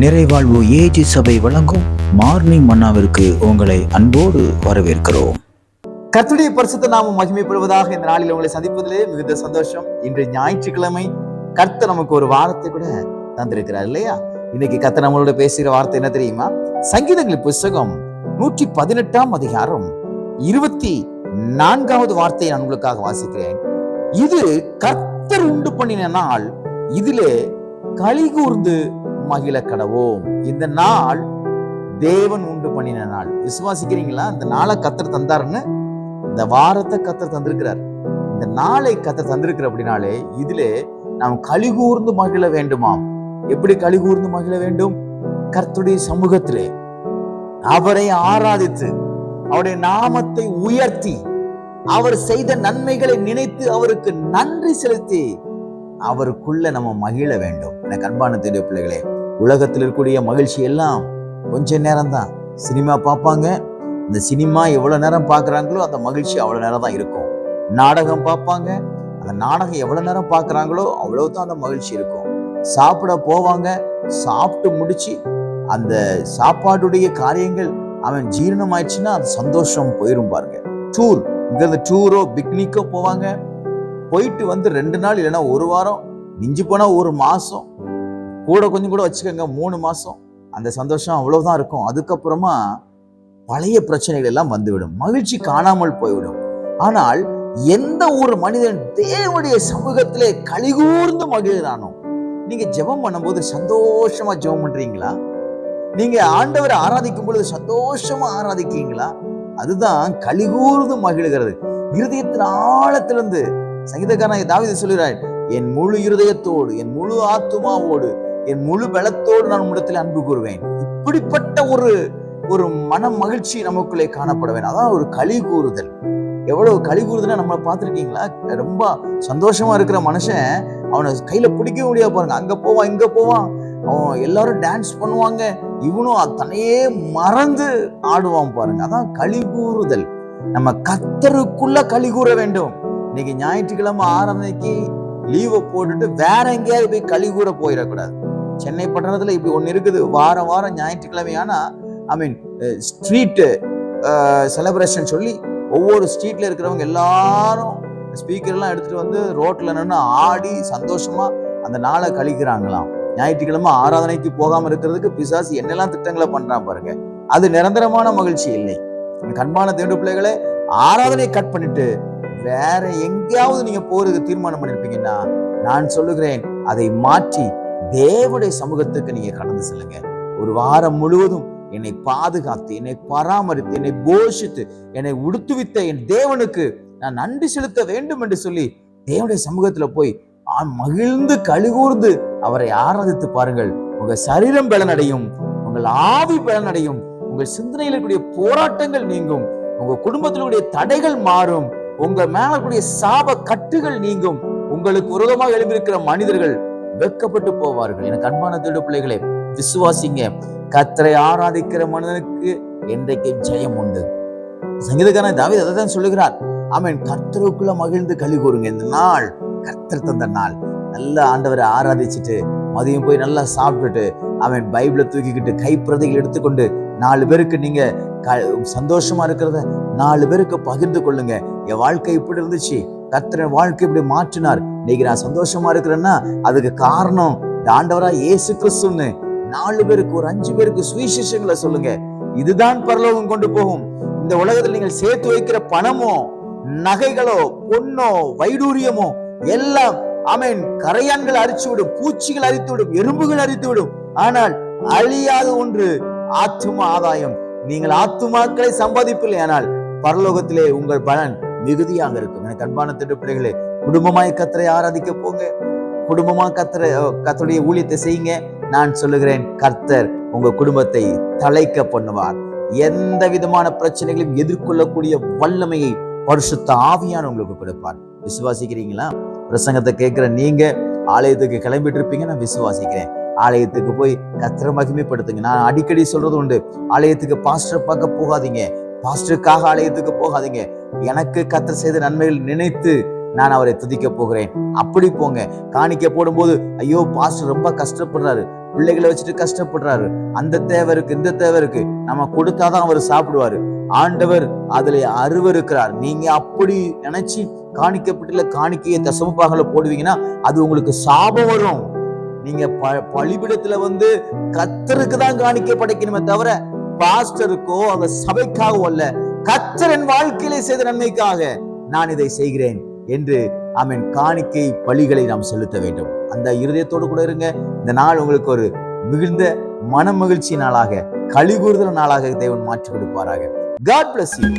நிறைவாழ்வு AG சபை வழங்கும் morning மன்னாவிற்கு உங்களை அன்போடு வரவேற்கிறோம். கத்துடைய பரிசுத்த நாம மகிமைப்படுவதாக இந்த நாளில் உங்களை சந்திப்பதிலே மிகுந்த சந்தோஷம். இன்று ஞாயிற்றுக்கிழமை கர்த்தர் நமக்கு ஒரு வாரத்தை கூட தந்திருக்கிறார் இல்லையா? இன்னைக்கு கர்த்தர் நம்மளோட பேசுகிற வார்த்தை என்ன தெரியுமா? சங்கீதங்கள் புஸ்தகம் நூற்றி பதினெட்டாம் அதிகாரம் இருபத்தி நான்காவது வார்த்தையை நான் உங்களுக்காக வாசிக்கிறேன். இது கர்த்தர் உண்டு பண்ணின நாள் இதிலே களி கூர்ந்து மகிழ கடவோம். இந்த நாள் தேவன் உண்டு பண்ணின நாள். விசுவாசிக்கிறீங்களா? இந்த நாளை கத்தர் தந்தாருன்னு இந்த வாரத்தை கத்தர் தந்திருக்கிறார். இந்த நாளை கத்தர் தந்திருக்கிற அப்படின்னாலே இதிலே நாம் கழிகூர்ந்து மகிழ வேண்டுமாம். எப்படி கழிகூர்ந்து மகிழ வேண்டும்? கர்த்துடைய சமூகத்திலே. அவரை ஆராதித்து அவருடைய நாமத்தை உயர்த்தி அவர் செய்த நன்மைகளை நினைத்து அவருக்கு நன்றி செலுத்தி அவருக்குள்ள நம்ம மகிழ வேண்டும். எனக்கு அன்பான தெரிய பிள்ளைகளே உலகத்தில் இருக்கக்கூடிய மகிழ்ச்சி எல்லாம் கொஞ்ச நேரம் தான் சினிமா பார்ப்பாங்க. இந்த சினிமா எவ்வளோ நேரம் பார்க்குறாங்களோ அந்த மகிழ்ச்சி அவ்வளோ நேரம் தான் இருக்கும். நாடகம் பார்ப்பாங்க. அந்த நாடகம் எவ்வளோ நேரம் பார்க்குறாங்களோ அவ்வளோ தான் அந்த மகிழ்ச்சி இருக்கும். சாப்பிட போவாங்க. சாப்பிட்டு முடித்து அந்த சாப்பாடுடைய காரியங்கள் அவன் ஜீரணம் ஆயிடுச்சுன்னா அந்த சந்தோஷம் போயிரும் பாருங்க. டூர் இங்க டூரோ பிக்னிக்கோ போவாங்க. போயிட்டு வந்து ரெண்டு நாள் இல்லைன்னா ஒரு வாரம் மிஞ்சி போனால் ஒரு மாதம் கூட கொஞ்சம் கூட வச்சுக்கோங்க மூணு மாதம் அந்த சந்தோஷம் அவ்வளோதான் இருக்கும். அதுக்கப்புறமா பழைய பிரச்சனைகள் எல்லாம் வந்துவிடும். மகிழ்ச்சி காணாமல் போய்விடும். ஆனால் எந்த ஒரு மனிதன் தேவனுடைய சமூகத்திலே கலிகூர்ந்து மகிழ்கிறானோ நீங்க ஜெபம் பண்ணும்போது சந்தோஷமா ஜெபம் பண்றீங்களா? நீங்க ஆண்டவரை ஆராதிக்கும் பொழுது சந்தோஷமா ஆராதிக்கீங்களா அதுதான் கலிகூர்ந்து மகிழ்கிறது. இருதயத்தின் ஆழத்திலிருந்து சங்கீதக்காரன் தாவித சொல்கிறார் என் முழு இருதயத்தோடு என் முழு ஆத்துமாவோடு என் முழு பலத்தோடு நான் உம்மிடத்தில் அன்பு கூறுவேன். இப்படிப்பட்ட ஒரு ஒரு மன மகிழ்ச்சி நமக்குள்ளே காணப்பட வேண்டும் அதான் ஒரு களி கூறுதல். எவ்வளவு களி கூறுதல் நம்மளை பார்த்துருக்கீங்களா? ரொம்ப சந்தோஷமா இருக்கிற மனுஷன் அவனை கையில பிடிக்க முடியாது பாருங்க. அங்க போவான் இங்க போவான். அவன் எல்லாரும் டான்ஸ் பண்ணுவாங்க. இவனும் தன்னையே மறந்து ஆடுவான் பாருங்க. அதான் களி கூறுதல். நம்ம கத்தருக்குள்ள களி கூற வேண்டும். இன்னைக்கு ஞாயிற்றுக்கிழமை ஆராதனைக்கு லீவை போட்டுட்டு வேற எங்கேயாவது போய் களி கூற போயிடக்கூடாது. சென்னை பட்டணத்தில் இப்படி ஒன்று இருக்குது. வாரம் வாரம் ஞாயிற்றுக்கிழமை ஆனால் ஐ மீன் ஸ்ட்ரீட்டு செலப்ரேஷன் சொல்லி ஒவ்வொரு ஸ்ட்ரீட்டில் இருக்கிறவங்க எல்லாரும் ஸ்பீக்கர்லாம் எடுத்துகிட்டு வந்து ரோட்டில் நின்று ஆடி சந்தோஷமா அந்த நாளை கழிக்கிறாங்களாம். ஞாயிற்றுக்கிழமை ஆராதனைக்கு போகாமல் இருக்கிறதுக்கு பிசாசு என்னெல்லாம் திட்டங்களை பண்ணுறான் பாருங்க. அது நிரந்தரமான மகிழ்ச்சி இல்லை. கண்பான தேடு பிள்ளைகளை ஆராதனை கட் பண்ணிட்டு வேற எங்கேயாவது நீங்க போறதுக்கு தீர்மானம் பண்ணிருப்பீங்கன்னா நான் சொல்லுகிறேன் அதை மாற்றி தேவனுடைய சமூகத்துக்கு நீங்க கடந்து செல்லுங்க. ஒரு வாரம் முழுவதும் என்னை பாதுகாத்து என்னை பராமரித்து என்னை போஷித்து என்னை உடுத்துவித்த என் தேவனுக்கு நான் நன்றி செலுத்த வேண்டும் என்று சொல்லி தேவனுடைய சமூகத்துல போய் மகிழ்ந்து கழுகூர்ந்து அவரை ஆராதித்து பாருங்கள். உங்க சரீரம் பலனடையும் உங்கள் ஆவி பலனடையும் உங்கள் சிந்தனையில் இருக்கக்கூடிய போராட்டங்கள் நீங்கும் உங்க குடும்பத்தினுடைய தடைகள் மாறும் உங்க மேல கூடிய சாப கட்டுகள் நீங்கும் உங்களுக்கு விரோதமாக எழுந்திருக்கிற மனிதர்கள் வெட்கப்பட்டு போவார்கள். எனக்கு அன்பான தேடு பிள்ளைகளே விசுவாசிங்க. கத்தரை ஆராதிக்கிற மனிதனுக்கு என்றைக்கு ஜெயம் உண்டு. சங்கீதக்காரன் தாவித அதை தான் சொல்லுகிறார். ஆமன். கர்த்தருக்குள்ள மகிழ்ந்து கழி கூறுங்க. இந்த நாள் கர்த்தர் தந்த நாள். நல்ல ஆண்டவரை ஆராதிச்சுட்டு மதியம் போய் நல்லா சாப்பிட்டுட்டு அவன் பைபிளை தூக்கிக்கிட்டு கைப்பிரதிகள் எடுத்துக்கொண்டு நாலு பேருக்கு நீங்க க- சந்தோஷமா இருக்கிறத நாலு பேருக்கு பகிர்ந்து கொள்ளுங்க. என் வாழ்க்கை இப்படி இருந்துச்சு. கத்திர வாழ்க்கை இப்படி மாற்றினார். இன்னைக்கு நான் சந்தோஷமா இருக்கிறேன்னா அதுக்கு காரணம் ஆண்டவரா இயேசு கிறிஸ்துன்னு. நாலு பேருக்கு ஒரு அஞ்சு பேருக்கு சுவிசேஷங்களை சொல்லுங்க. இதுதான் பரலோகம் கொண்டு போகும். இந்த உலகத்தில் நீங்கள் சேர்த்து வைக்கிற பணமோ நகைகளோ பொன்னோ வைடூரியமோ எல்லாம் ஆமென் கரையான்கள் அரிச்சு விடும் பூச்சிகள் அரித்து விடும் எறும்புகள் அரித்து விடும் ஆனால் அழியாத ஒன்று ஆத்தும ஆதாயம். நீங்கள் ஆத்துமாக்களை சம்பாதிப்பில்லை ஆனால் பரலோகத்திலே உங்கள் பலன் மிகுதியாக இருக்கும். எனக்கு அன்பான திட்டு பிள்ளைகளே குடும்பமாய் கத்தரை ஆராதிக்க போங்க. குடும்பமா கத்தரை கத்தருடைய ஊழியத்தை செய்யுங்க. நான் சொல்லுகிறேன் கர்த்தர் உங்க குடும்பத்தை தலைக்க பண்ணுவார். எந்த விதமான பிரச்சனைகளையும் எதிர்கொள்ளக்கூடிய வல்லமையை பரிசுத்த ஆவியான உங்களுக்கு கொடுப்பார். விசுவாசிக்கிறீங்களா? பிரசங்கத்தை கேட்குற நீங்க ஆலயத்துக்கு கிளம்பிட்டு இருப்பீங்க நான் விசுவாசிக்கிறேன். ஆலயத்துக்கு போய் கத்திர மகிமைப்படுத்துங்க. நான் அடிக்கடி சொல்றது உண்டு ஆலயத்துக்கு பாஸ்டர் பார்க்க போகாதீங்க. பாஸ்டருக்காக ஆலயத்துக்கு போகாதீங்க. எனக்கு கத்த செய்த நன்மைகள் நினைத்து நான் அவரை துதிக்க போகிறேன். அப்படி போங்க. காணிக்க போடும்போது ஐயோ பாஸ்டர் ரொம்ப கஷ்டப்படுறாரு. பிள்ளைகளை வச்சுட்டு கஷ்டப்படுறாரு. அந்த தேவை இருக்கு இந்த தேவை இருக்கு. நம்ம கொடுத்தாதான் அவர் சாப்பிடுவாரு. ஆண்டவர் அதுல அருவருக்கிறார் நீங்க அப்படி நினைச்சு காணிக்கப்பட்டுள்ள காணிக்கையை தசமப்பாகல போடுவீங்கன்னா அது உங்களுக்கு சாபம் வரும். நீங்க ப பழிபிடத்தில் வந்து கத்தருக்கு தான் காணிக்கை படைக்கணுமே தவிர பாஸ்டருக்கோ அந்த சபைக்காகவோ அல்ல. கத்தர் என் வாழ்க்கையிலே செய்த நன்மைக்காக நான் இதை செய்கிறேன் என்று அவன் காணிக்கை பலிகளை நாம் செலுத்த வேண்டும். அந்த இருதயத்தோடு கூட இருங்க. இந்த நாள் உங்களுக்கு ஒரு மிகுந்த மன மகிழ்ச்சி நாளாக கலிகூறுதல் நாளாக தேவன் மாற்றி கொடுப்பாராக. God bless you